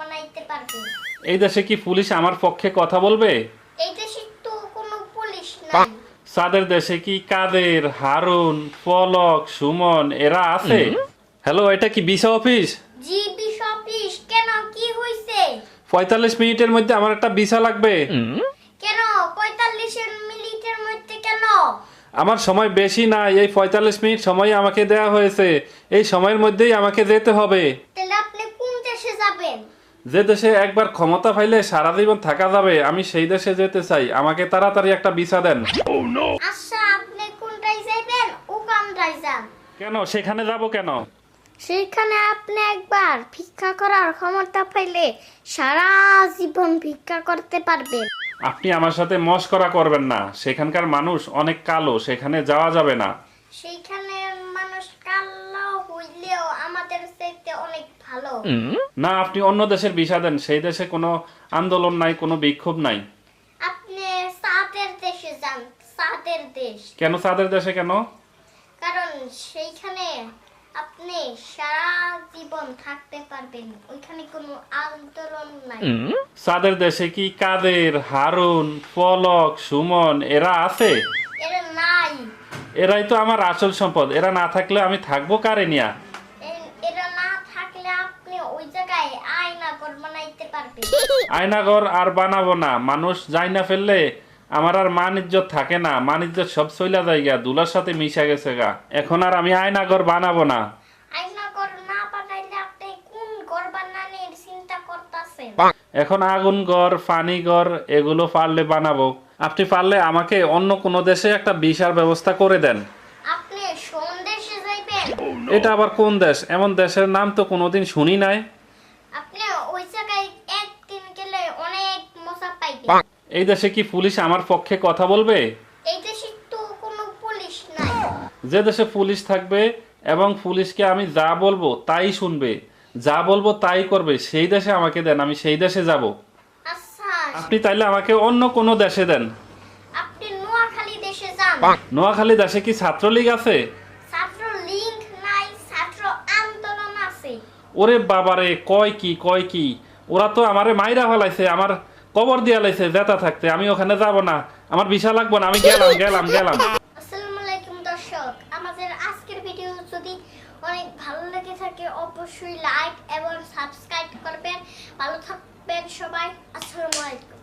বানাইতে পারবেন এই দেশে কি পুলিশ আমার পক্ষে কথা বলবে? এই দেশে তো কোনো পুলিশ নাই। সাদের দেশে কি কাদের হারুন পলক সুমন এরা আছে? হ্যালো এটা কি বিসা অফিস? জি বিশপিস কেন? কি হইছে? পঁয়তাল্লিশ মিনিটের মধ্যে আমার একটা ভিসা লাগবে। কেন? পঁয়তাল্লিশের মিনিটের মধ্যে কেন? আমার সময় বেশি না এই পঁয়তাল্লিশ মিনিট সময় আমাকে দেয়া হয়েছে। এই সময়ের মধ্যেই আমাকে যেতে হবে তাহলে আপনি কোন দেশে যাবেন যে দেশে একবার ক্ষমতা পাইলে সারা জীবন থাকা যাবে আমি সেই দেশে যেতে চাই। আমাকে তাড়াতাড়ি একটা ভিসা দেন। আচ্ছা আপনি যাবেন যান। কেন? সেখানে যাব কেন? সেইখানে আপনি একবার ভিক্ষা করার ক্ষমতা পাইলে সারা জীবন ভিক্ষা করতে পারবেন। আপনি আমার সাথে মস্করা করবেন না। সেখানকার মানুষ অনেক কালো সেখানে যাওয়া যাবে না। সেইখানে মানুষ কালো হইলেও আমাদের চাইতে অনেক ভালো। না আপনি অন্য দেশের ভিসা দেন সেই দেশে কোনো আন্দোলন নাই কোনো বিক্ষোভ নাই। আপনি সাদের দেশে যান সাদের দেশ। কেন তাদের দেশে কেন? কারণ সেইখানে আপনি সারা জীবন থাকতে পারবেন ওইখানে কোনো আন্দোলন নাই। তাদের দেশে কি কাদের হারুন পলক সুমন এরা আছে? এরাই তো আমার আসল সম্পদ। এরা না থাকলে আমি থাকব কারে নিয়া? এ- এরা না থাকলে আপনি ওই জায়গায় আয়না ঘর বানাইতে পারবেন। আয়নাঘর আর বানাবো না। মানুষ যাই না ফেললে আমার আর মান ইজ্জত থাকে না। মান ইজ্জত সব চইলা যায় গা দুলার সাথে মিশা গেছে গা। এখন আর আমি আয়নাঘর বানাবো না। আয়না ঘর না বানাইলে আপনি কোন ঘর বানানোর চিন্তা করতেছেন? এখন আগুন ঘর পানি ঘর এগুলো পারলে বানাবো। আপনি পারলে আমাকে অন্য কোনো দেশে একটা বিশার ব্যবস্থা করে দেন। আপনি যাইবেন? এটা আবার কোন দেশ? এমন দেশের নাম তো কোনোদিন শুনি নাই। আপনি ওই জায়গায় একদিন গেলে অনেক মজা পাইবেন। এই দেশে কি পুলিশ আমার পক্ষে কথা বলবে? এই দেশে তো কোনো পুলিশ নাই। যে দেশে পুলিশ থাকবে এবং পুলিশকে আমি যা বলব তাই শুনবে। যা বলব তাই করবে। সেই দেশে আমাকে দেন আমি সেই দেশে যাব। আপনি তাইলে আমাকে অন্য কোনো দেশে দেন। আপনি নোয়াখালী দেশে যান। নোয়াখালী দেশে কি ছাত্রলীগ আছে? ছাত্র লীগ নাই ছাত্র আন্দোলন আছে। ওরে বাবারে কয় কি কয় কি? ওরা তো আমারে মাইরা ফেলাইছে আমার কবর দিয়া লাইছে জেতা থাকতে। আমি ওখানে যাব না আমার বিশা লাগবো না আমি গেলাম গেলাম গেলাম আসসালামু আলাইকুম দর্শক আমাদের আজকের ভিডিও যদি অনেক ভালো লেগে থাকে অবশ্যই লাইক এবং সাবস্ক্রাইব করবেন। ভালো থাকবেন সবাই। আসসালামু আলাইকুম।